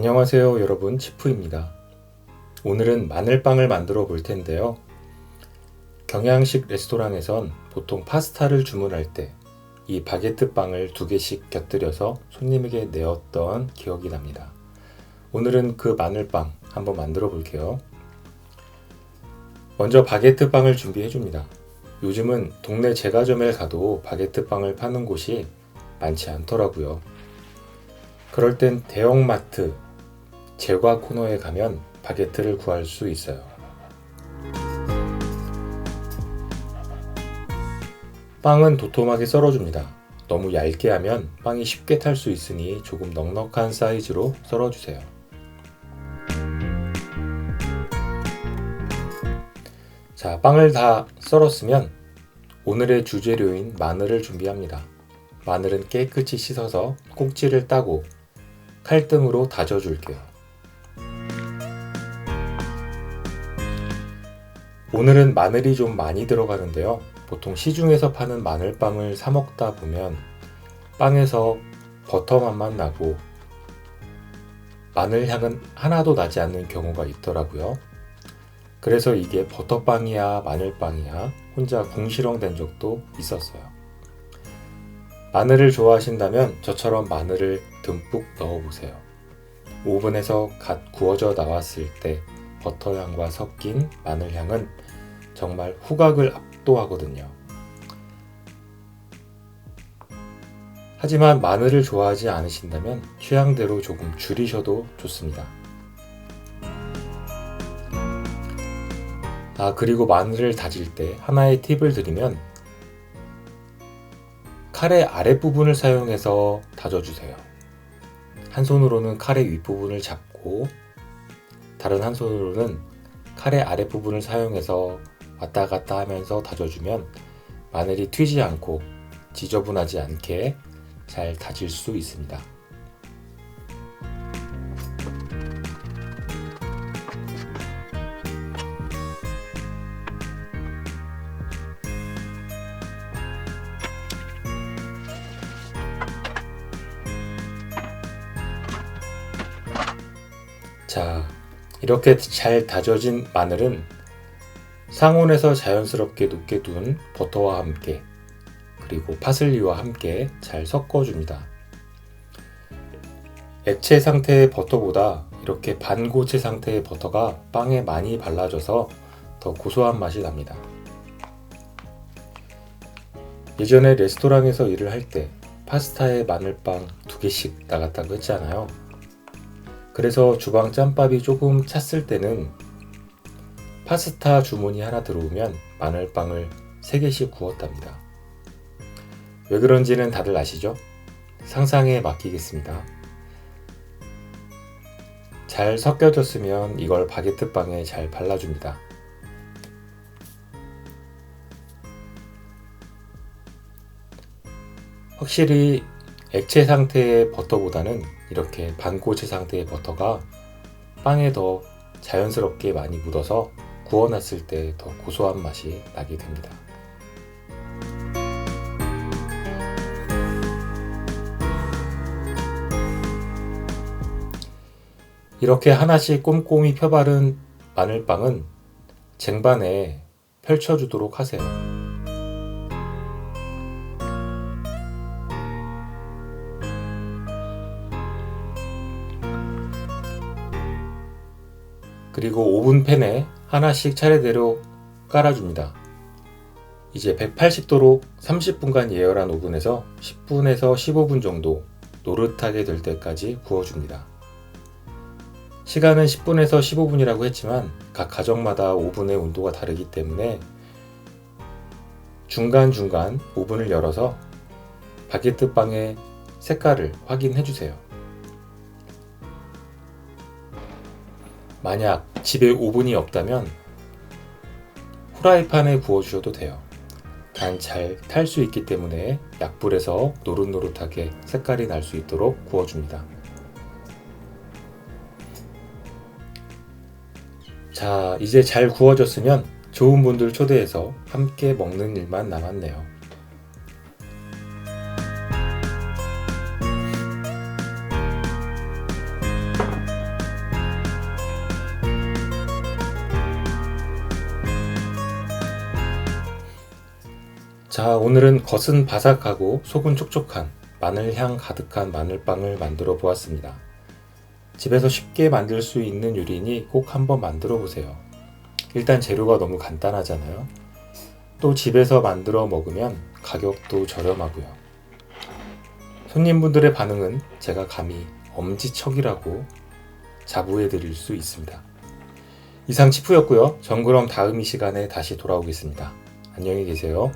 안녕하세요 여러분 치프입니다. 오늘은 마늘빵을 만들어 볼 텐데요. 경양식 레스토랑에선 보통 파스타를 주문할 때 이 바게트 빵을 두 개씩 곁들여서 손님에게 내었던 기억이 납니다. 오늘은 그 마늘빵 한번 만들어 볼게요. 먼저 바게트 빵을 준비해 줍니다. 요즘은 동네 제과점에 가도 바게트 빵을 파는 곳이 많지 않더라고요. 그럴 땐 대형마트 제과 코너에 가면 바게트를 구할 수 있어요. 빵은 도톰하게 썰어줍니다. 너무 얇게 하면 빵이 쉽게 탈 수 있으니 조금 넉넉한 사이즈로 썰어주세요. 자, 빵을 다 썰었으면 오늘의 주재료인 마늘을 준비합니다. 마늘은 깨끗이 씻어서 꼭지를 따고 칼등으로 다져줄게요. 오늘은 마늘이 좀 많이 들어가는데요. 보통 시중에서 파는 마늘빵을 사 먹다 보면 빵에서 버터 맛만 나고 마늘 향은 하나도 나지 않는 경우가 있더라고요. 그래서 이게 버터빵이야 마늘빵이야 혼자 궁시렁된 적도 있었어요. 마늘을 좋아하신다면 저처럼 마늘을 듬뿍 넣어보세요. 오븐에서 갓 구워져 나왔을 때 버터 향과 섞인 마늘 향은 정말 후각을 압도하거든요. 하지만 마늘을 좋아하지 않으신다면 취향대로 조금 줄이셔도 좋습니다. 아, 그리고 마늘을 다질 때 하나의 팁을 드리면 칼의 아랫부분을 사용해서 다져주세요. 한 손으로는 칼의 윗부분을 잡고 다른 한 손으로는 칼의 아랫부분을 사용해서 왔다 갔다 하면서 다져주면 마늘이 튀지 않고 지저분하지 않게 잘 다질 수 있습니다. 자, 이렇게 잘 다져진 마늘은 상온에서 자연스럽게 녹게 둔 버터와 함께 그리고 파슬리와 함께 잘 섞어줍니다. 액체 상태의 버터보다 이렇게 반고체 상태의 버터가 빵에 많이 발라져서 더 고소한 맛이 납니다. 예전에 레스토랑에서 일을 할 때 파스타에 마늘빵 두 개씩 나갔다고 했잖아요. 그래서 주방 짬밥이 조금 찼을 때는 파스타 주문이 하나 들어오면 마늘빵을 3개씩 구웠답니다. 왜 그런지는 다들 아시죠? 상상에 맡기겠습니다. 잘 섞여졌으면 이걸 바게트 빵에 잘 발라줍니다. 확실히 액체 상태의 버터보다는 이렇게 반고체 상태의 버터가 빵에 더 자연스럽게 많이 묻어서 구워놨을 때 더 고소한 맛이 나게 됩니다. 이렇게 하나씩 꼼꼼히 펴바른 마늘빵은 쟁반에 펼쳐주도록 하세요. 그리고 오븐 팬에 하나씩 차례대로 깔아줍니다. 이제 180도로 30분간 예열한 오븐에서 10분에서 15분 정도 노릇하게 될 때까지 구워줍니다. 시간은 10분에서 15분이라고 했지만 각 가정마다 오븐의 온도가 다르기 때문에 중간중간 오븐을 열어서 바게트 빵의 색깔을 확인해 주세요. 만약 집에 오븐이 없다면 후라이팬에 구워주셔도 돼요. 단 잘 탈 수 있기 때문에 약불에서 노릇노릇하게 색깔이 날 수 있도록 구워줍니다. 자, 이제 잘 구워졌으면 좋은 분들 초대해서 함께 먹는 일만 남았네요. 자, 오늘은 겉은 바삭하고 속은 촉촉한 마늘 향 가득한 마늘빵을 만들어 보았습니다. 집에서 쉽게 만들 수 있는 요리니 꼭 한번 만들어 보세요. 일단 재료가 너무 간단하잖아요. 또 집에서 만들어 먹으면 가격도 저렴하고요. 손님분들의 반응은 제가 감히 엄지척이라고 자부해 드릴 수 있습니다. 이상 치프였고요. 전 그럼 다음 이 시간에 다시 돌아오겠습니다. 안녕히 계세요.